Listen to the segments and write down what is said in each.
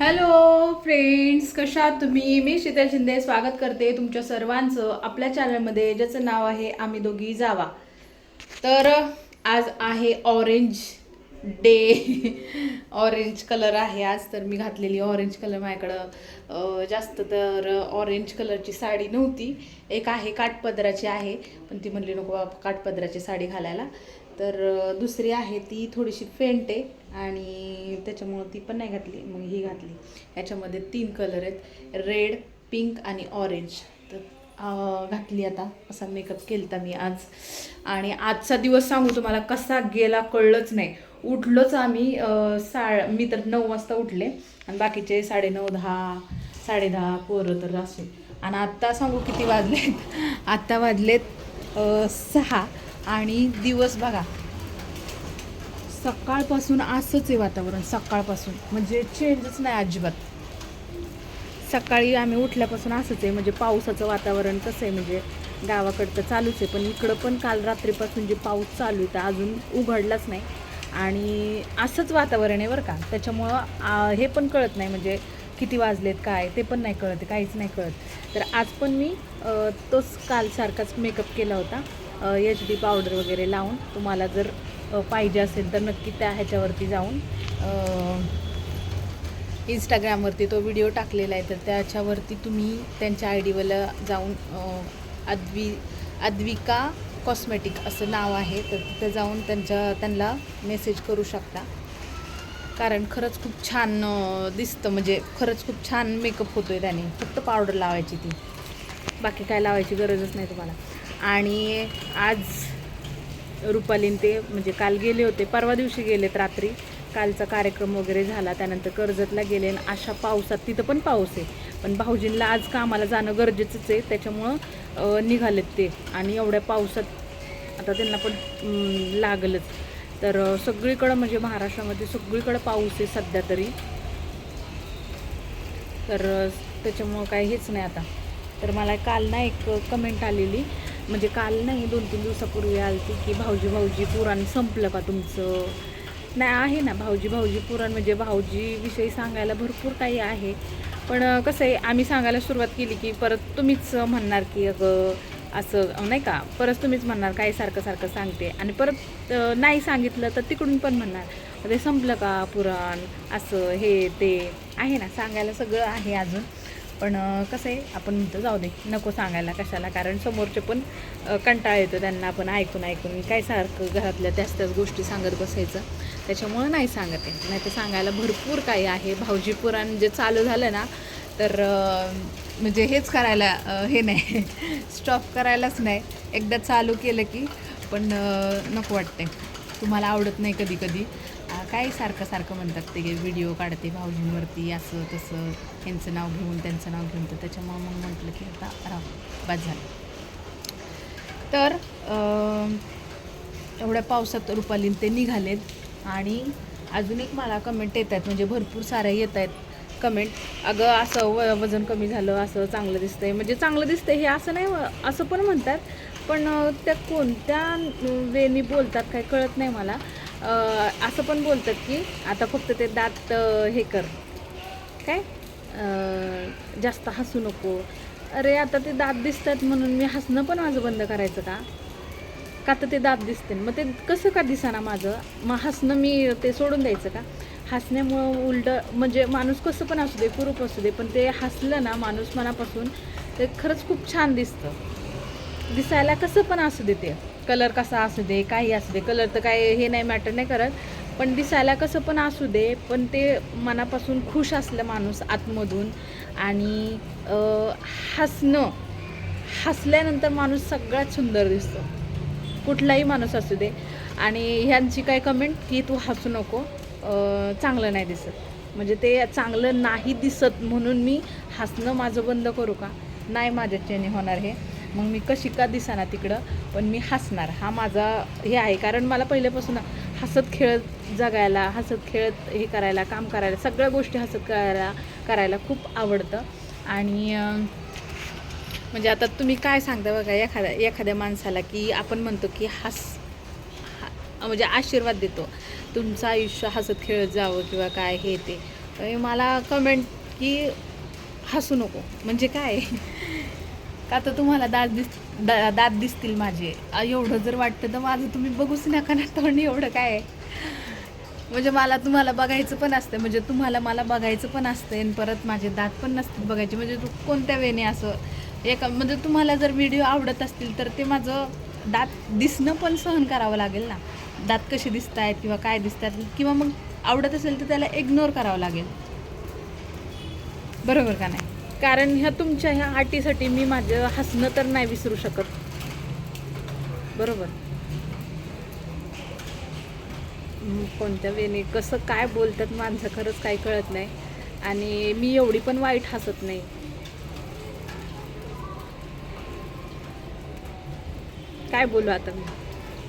Hello friends कशा तुम्ही? मी शीतल शिंदे. स्वागत करते तुमच्या सर्वांचं आपल्या चॅनलमध्ये ज्याचं नाव आहे आम्ही दोघी जावा. तर आज आहे ऑरेंज डे ऑरेंज कलर आहे आज तर मी घातलेली ऑरेंज कलर माझ्याकडं. जास्त तर ऑरेंज कलरची साडी नव्हती. एक आहे काठपदराची आहे पण ती म्हणली नको काठपदराची साडी घालायला. तर दुसरी आहे ती थोडीशी फेंट आहे आणि त्याच्यामुळं ती पण नाही घातली. मग ही घातली. ह्याच्यामध्ये तीन कलर आहेत. रेड पिंक आणि ऑरेंज तर घातली आता. असा मेकअप केला मी आज. आणि आजचा दिवस सांगू तुम्हाला कसा गेला कळलंच नाही. उठलोच आम्ही सा मी तर नऊ वाजता उठले. आणि बाकीचे साडेनऊ दहा साडेदहा पोरं तर असे आणि आत्ता सांगू किती वाजलेत? आत्ता वाजलेत सहा. आणि दिवस बघा. सकाळपासून असंच आहे वातावरण सकाळपासून. म्हणजे चेंजच नाही अजिबात. सकाळी आम्ही उठल्यापासून असंच आहे. म्हणजे पावसाचं वातावरण कसं आहे? म्हणजे गावाकडचं चालूच आहे. पण इकडं पण काल रात्रीपासून जे पाऊस चालू आहे तर अजून उघडलाच नाही. आणि असंच वातावरण आहे बरं का. त्याच्यामुळं हे पण कळत नाही. म्हणजे किती वाजलेत काय ते पण नाही कळत काहीच नाही कळत. तर आज पण मी तोच कालसारखाच मेकअप केला होता. एच डी पावडर वगैरे लावून तुम्हाला जर पाहिजे असेल तर नक्की त्या ह्याच्यावरती जाऊन इंस्टाग्रामवरती तो व्हिडिओ टाकलेला आहे. तर त्याच्यावरती तुम्ही त्यांच्या आय डीवाला जाऊन अद्वी अद्विका कॉस्मेटिक असं नाव आहे. तर तिथं जाऊन त्यांच्या त्यांना मेसेज करू शकता. कारण खरंच खूप छान दिसतं. म्हणजे खरंच खूप छान मेकअप होतो आहे त्याने. फक्त पावडर लावायची ती. बाकी काय लावायची गरजच नाही तुम्हाला. आणि आज रुपालीन ते म्हणजे काल गेले होते परवा दिवशी गेलेत रात्री. कालचा कार्यक्रम वगैरे झाला त्यानंतर कर्जतला गेले आणि अशा पावसात तिथं पण पाऊस आहे. पण भाऊजींना आज कामाला जाणं गरजेचंच आहे त्याच्यामुळं निघालेत ते. आणि एवढ्या पावसात आता त्यांना पण लागलंच. तर सगळीकडं म्हणजे महाराष्ट्रामध्ये सगळीकडं पाऊस आहे सध्या तरी. तर त्याच्यामुळं काही हेच नाही आता. तर मला काल ना एक कमेंट आलेली म्हणजे काल नाही दोन तीन दिवसापूर्वी आलती की भाऊजी भाऊजी पुराण संपलं का तुमचं? नाही आहे ना भाऊजी भाऊजी पुराण म्हणजे भाऊजीविषयी सांगायला भरपूर काही आहे. पण कसं आहे आम्ही सांगायला सुरुवात केली की परत तुम्हीच म्हणणार की अगं असं नाही का? परत तुम्हीच म्हणणार काय सारखं सारखं सांगते. आणि परत नाही सांगितलं तर तिकडून पण म्हणणार ते संपलं का पुराण? असं हे ते. आहे ना सांगायला सगळं आहे अजून. पण कसं आहे आपण म्हणतो जाऊ दे नको सांगायला कशाला. कारण समोरचे पण कंटाळा येतो त्यांना आपण ऐकून ऐकून काय सारखं घरातल्या त्याच त्याच गोष्टी सांगत बसायचं? त्याच्यामुळं नाही सांगत आहे. नाही तर सांगायला भरपूर काही आहे. भाऊजी पुराण जे चालू झालं ना तर म्हणजे हेच करायला हे नाही. स्टॉप करायलाच नाही. एकदा चालू केलं की पण नको वाटते तुम्हाला आवडत नाही कधी कधी काय सारखं सारखं म्हणतात ते व्हिडिओ काढते भाऊजींवरती असं तसं त्यांचं नाव घेऊन त्यांचं नाव घेऊन तर त्याच्यामुळं मग म्हटलं की आता राहू बाद झालं. तर एवढ्या पावसात रुपालीन ते निघालेत आणि अजून एक मला कमेंट येत आहेत म्हणजे भरपूर साऱ्या येत आहेत कमेंट अगं असं व वजन कमी झालं असं चांगलं दिसतंय म्हणजे चांगलं दिसतंय हे असं नाही असं पण म्हणतात पण त्या कोणत्या वेनी बोलतात काय कळत नाही मला. असं पण बोलतात की आता फक्त ते दात हे कर. काय? जास्त हसू नको. अरे आता ते दात दिसतात म्हणून मी हसणं पण माझं बंद करायचं का? का तर ते दात दिसते मग ते कसं का दिसाना माझं? मग हसणं मी ते सोडून द्यायचं का? हसण्यामुळं उलट म्हणजे माणूस कसं पण असू दे कुरूप असू दे पण ते हसलं ना माणूस मनापासून ते खरंच खूप छान दिसतं. दिसायला कसं पण असू दे ते. कलर कसा असू दे काही असू दे कलर तर काय हे नाही मॅटर नाही करत. पण दिसायला कसं पण असू दे पण ते मनापासून खुश असलं माणूस आतमधून. आणि हसणं हसल्यानंतर माणूस सगळ्यात सुंदर दिसतो. कुठलाही माणूस असू दे. आणि ह्यांची काय कमेंट की तू हसू नको चांगलं नाही दिसत. म्हणजे ते चांगलं नाही दिसत म्हणून मी हसणं माझं बंद करू का? नाही माझ्याच्याने होणार हे. मग मी कशी का दिसाना तिकडं पण मी हसणार. हा माझा हे आहे. कारण मला पहिल्यापासून हसत खेळत जगायला हसत खेळत हे करायला काम करायला सगळ्या गोष्टी हसत करायला करायला खूप आवडतं. आणि म्हणजे आता तुम्ही काय सांगता बघा एखाद्या एखाद्या माणसाला की आपण म्हणतो की हस हा- म्हणजे आशीर्वाद देतो. तुमचं आयुष्य हसत खेळत जावं किंवा काय हे ते. मला कमेंट की हसू नको. म्हणजे काय? का तर तुम्हाला दात दिस दा दात दिसतील माझे. एवढं जर वाटतं तर माझं तुम्ही बघूच नका ना तोंड एवढं काय आहे. म्हणजे मला तुम्हाला बघायचं पण असतं म्हणजे तुम्हाला मला बघायचं पण असतं आणि परत माझे दात पण नसतात बघायचे. म्हणजे तू कोणत्या वेने असं एका म्हणजे तुम्हाला जर व्हिडिओ आवडत असतील तर ते माझं दात दिसणं पण सहन करावं लागेल ना. दात कसे दिसत आहेत किंवा काय दिसत आहेत किंवा मग आवडत असेल तर त्याला इग्नोर करावं लागेल. बरोबर का नाही? कारण ह्या तुमच्या ह्या आटीसाठी मी माझं हसणं तर नाही विसरू शकत. बरोबर? कोणत्या वेने कसं काय बोलतात माणसं खरंच काही कळत नाही. आणि मी एवढी पण वाईट हसत नाही. काय बोलू आता मी?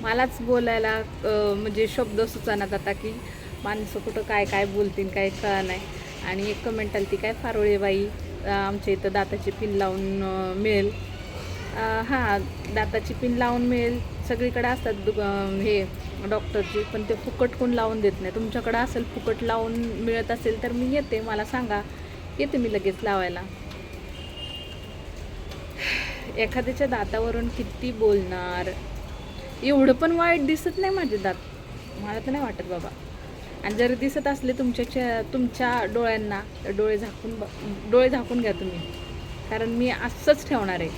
मलाच बोलायला म्हणजे शब्द सुचनात आता की माणसं कुठं काय काय बोलतील काय कळा नाही. आणि एक कमेंट आली ती काय फारोळे बाई? आमच्या इथं दाताची पिन लावून मिळेल. हां दाताची पिन लावून मिळेल. सगळीकडे असतात दुग हे डॉक्टरची पण ते फुकट कोण लावून देत नाही. तुमच्याकडं असेल फुकट लावून मिळत असेल तर मी येते. मला सांगा. येते मी लगेच लावायला. एखाद्याच्या दातावरून किती बोलणार? एवढं पण वाईट दिसत नाही माझे दात. मला तर नाही वाटत बाबा. आणि जर दिसत असले तुमच्या तुमच्या डोळ्यांना तर डोळे झाकून ब- डोळे झाकून घ्या तुम्ही. कारण मी असंच ठेवणार आहे.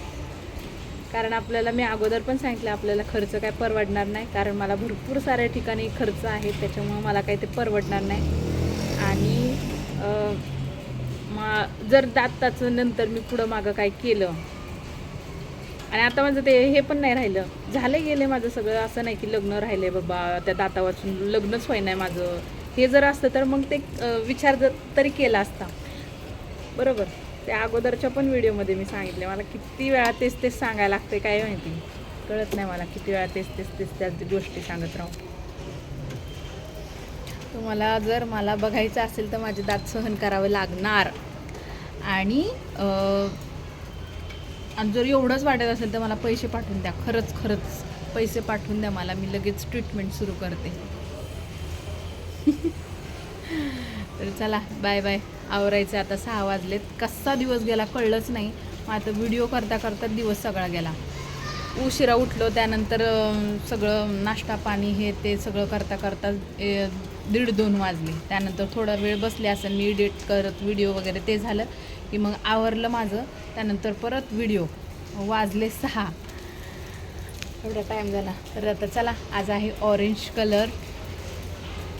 कारण आपल्याला मी अगोदर पण सांगितलं आपल्याला खर्च काय परवडणार नाही. कारण मला भरपूर साऱ्या ठिकाणी खर्च आहे त्याच्यामुळं मला काही ते परवडणार नाही. आणि मा जर दाताचं नंतर मी पुढं मागं काय केलं आणि आता माझं ते हे पण नाही राहिलं. झालं गेले माझं सगळं. असं नाही की लग्न राहिले बाबा त्या दाता वाचून लग्नच होई नाही माझं. हे जर असतं तर मग ते विचार जर तरी केला असता. बरोबर. त्या अगोदरच्या पण व्हिडिओमध्ये मी सांगितले मला किती वेळा तेच तेच सांगायला लागते काय माहिती? कळत नाही मला किती वेळा तेच तेच तेच त्याच गोष्टी सांगत राहू. तुम्हाला जर मला बघायचं असेल तर माझे दात सहन करावं लागणार. आणि आणि जर एवढंच वाटत असेल तर मला पैसे पाठवून द्या. खरंच खरंच. पैसे पाठवून द्या मला. मी लगेच ट्रीटमेंट सुरू करते. तर चला बाय बाय आवरायचं आता सहा वाजलेत. कसा दिवस गेला कळलंच नाही. मग आता व्हिडिओ करता करता दिवस सगळा गेला. उशिरा उठलो त्यानंतर सगळं नाश्ता पाणी हे ते सगळं करता करता ए, दीड दोन वाजले. त्यानंतर थोडा वेळ बसले असं मी एडिट करत व्हिडिओ वगैरे ते झालं. की मग आवरलं माझं त्यानंतर परत व्हिडिओ वाजले सहा. एवढा टाईम झाला. तर आता चला आज आहे ऑरेंज कलर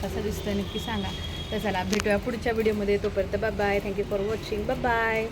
असं दिसतं नक्की सांगा. तर चला भेटूया पुढच्या व्हिडिओमध्ये तोपर्यंत bye bye thank you for watching bye bye